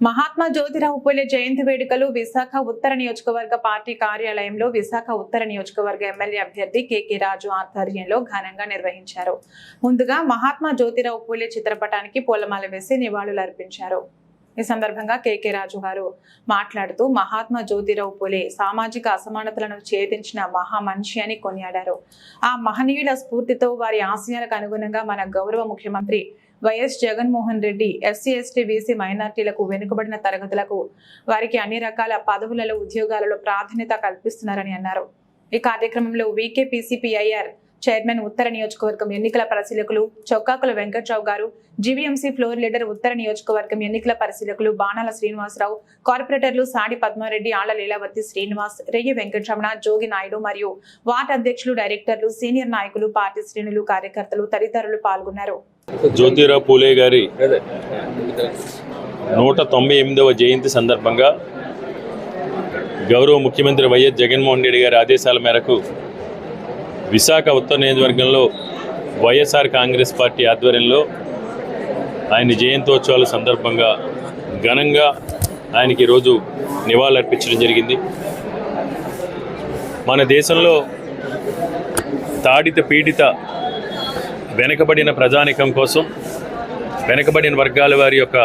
మహాత్మా జ్యోతిరావు పూలే జయంతి వేడుకలు విశాఖ ఉత్తర నియోజకవర్గ పార్టీ కార్యాలయంలో విశాఖ ఉత్తర నియోజకవర్గ ఎమ్మెల్యే అభ్యర్థి కెకే రాజు ఆధ్వర్యంలో ఘనంగా నిర్వహించారు. ముందుగా మహాత్మా జ్యోతిరావు పూలే చిత్రపటానికి పూలమాల వేసి నివాళులు అర్పించారు. ఈ సందర్భంగా కేకే రాజు గారు మాట్లాడుతూ మహాత్మా జ్యోతిరావు పూలే సామాజిక అసమానతలను ఛేదించిన మహామనిషి అని కొనియాడారు. ఆ మహనీయుల స్ఫూర్తితో వారి ఆశయాలకు అనుగుణంగా మన గౌరవ ముఖ్యమంత్రి YS Jaganmohan Reddy SC ST BC మైనార్టీలకు వెనుకబడిన తరగతులకు వారికి అన్ని రకాల పదవులలో ఉద్యోగాలలో ప్రాధాన్యత కల్పిస్తున్నారని అన్నారు. ఈ కార్యక్రమంలో వీకే పీసీపీఐఆర్ చైర్మన్ ఉత్తర నియోజకవర్గం ఎన్నికల పరిశీలకులు చొక్కాకుల వెంకట్రావు గారు జీవీఎంసీ ఫ్లోర్ లీడర్ ఉత్తర నియోజకవర్గం ఎన్నికల పరిశీలకులు బాణాల శ్రీనివాసరావు కార్పొరేటర్లు సాడి పద్మారెడ్డి ఆళ్ళ లీలావతి శ్రీనివాస్ రెయ్యి వెంకటరమణ జోగి నాయుడు మరియు వార్డ్ అధ్యక్షులు డైరెక్టర్లు సీనియర్ నాయకులు పార్టీ శ్రేణులు కార్యకర్తలు తదితరులు పాల్గొన్నారు. జ్యోతిరావు పూలే గారి నూట తొంభై ఎనిమిదవ జయంతి సందర్భంగా గౌరవ ముఖ్యమంత్రి వైఎస్ జగన్మోహన్ రెడ్డి గారి ఆదేశాల మేరకు విశాఖ ఉత్తర నియోజకవర్గంలో వైఎస్ఆర్ కాంగ్రెస్ పార్టీ ఆధ్వర్యంలో ఆయన జయంతోత్సవాల సందర్భంగా ఘనంగా ఆయనకి ఈరోజు నివాళులర్పించడం జరిగింది. మన దేశంలో తాడిత పీడిత వెనకబడిన ప్రజానికం కోసం వెనకబడిన వర్గాల వారి యొక్క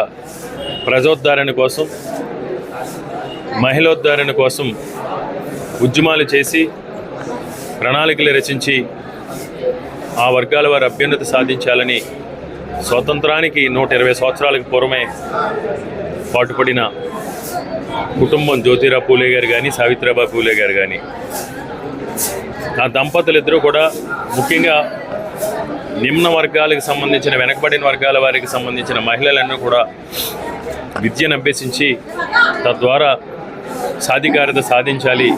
ప్రజోద్ధరణ కోసం మహిళోద్ధరణ కోసం ఉద్యమాలు చేసి ప్రణాళికలు రచించి ఆ వర్గాల వారి అభ్యున్నతి సాధించాలని స్వతంత్రానికి నూట ఇరవై సంవత్సరాలకు పూర్వమే పాటుపడిన కుటుంబం జ్యోతిరావు పూలే గారు కానీ సావిత్రిబాయి పూలే గారు కానీ ఆ దంపతులిద్దరూ కూడా ముఖ్యంగా నిమ్న వర్గాలకు సంబంధించిన వెనకబడిన వర్గాల వారికి సంబంధించిన మహిళలన్నీ కూడా విద్యను అభ్యసించి తద్వారా సాధికారత సాధించాలి.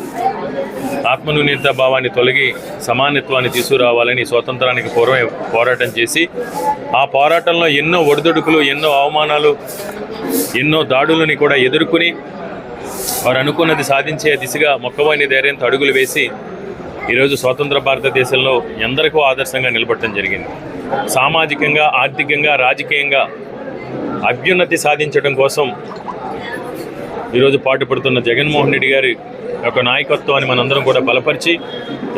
ఆత్మన్యూన్యత భావాన్ని తొలగి సమానత్వాన్ని తీసుకురావాలని స్వాతంత్రానికి పూర్వమే పోరాటం చేసి ఆ పోరాటంలో ఎన్నో ఒడిదుడుకులు ఎన్నో అవమానాలు ఎన్నో దాడులని కూడా ఎదుర్కొని వారు అనుకున్నది సాధించే దిశగా మొక్కవైన ధైర్యంతో అడుగులు వేసి ఈరోజు స్వతంత్ర భారతదేశంలో ఎందరికో ఆదర్శంగా నిలబడటం జరిగింది. సామాజికంగా ఆర్థికంగా రాజకీయంగా అభ్యున్నతి సాధించడం కోసం ఈరోజు పాటుపడుతున్న జగన్మోహన్ రెడ్డి గారి యొక్క నాయకత్వాన్ని మనందరం కూడా బలపరిచి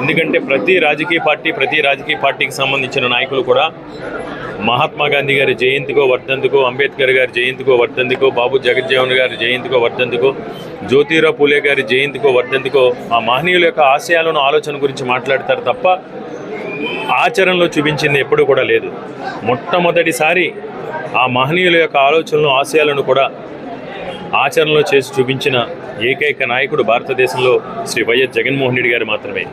ఎందుకంటే ప్రతి రాజకీయ పార్టీ ప్రతి రాజకీయ పార్టీకి సంబంధించిన నాయకులు కూడా మహాత్మా గాంధీ గారి జయంతికో వర్ధంతికో అంబేద్కర్ గారి జయంతికో వర్ధంతికో బాబు జగజ్జీవన్ గారి జయంతికో వర్ధంతికో జ్యోతిరావు పూలే గారి జయంతికో వర్ధంతికో ఆ మహనీయుల యొక్క ఆశయాలను ఆలోచన గురించి మాట్లాడతారు తప్ప ఆచరణలో చూపించింది ఎప్పుడు కూడా లేదు. మొట్టమొదటిసారి ఆ మహనీయుల యొక్క ఆలోచనలు ఆశయాలను కూడా ఆచరణలో చేసి చూపించిన ఏకైక నాయకుడు భారతదేశంలో శ్రీ వైఎస్ జగన్మోహన్ రెడ్డి గారు మాత్రమే.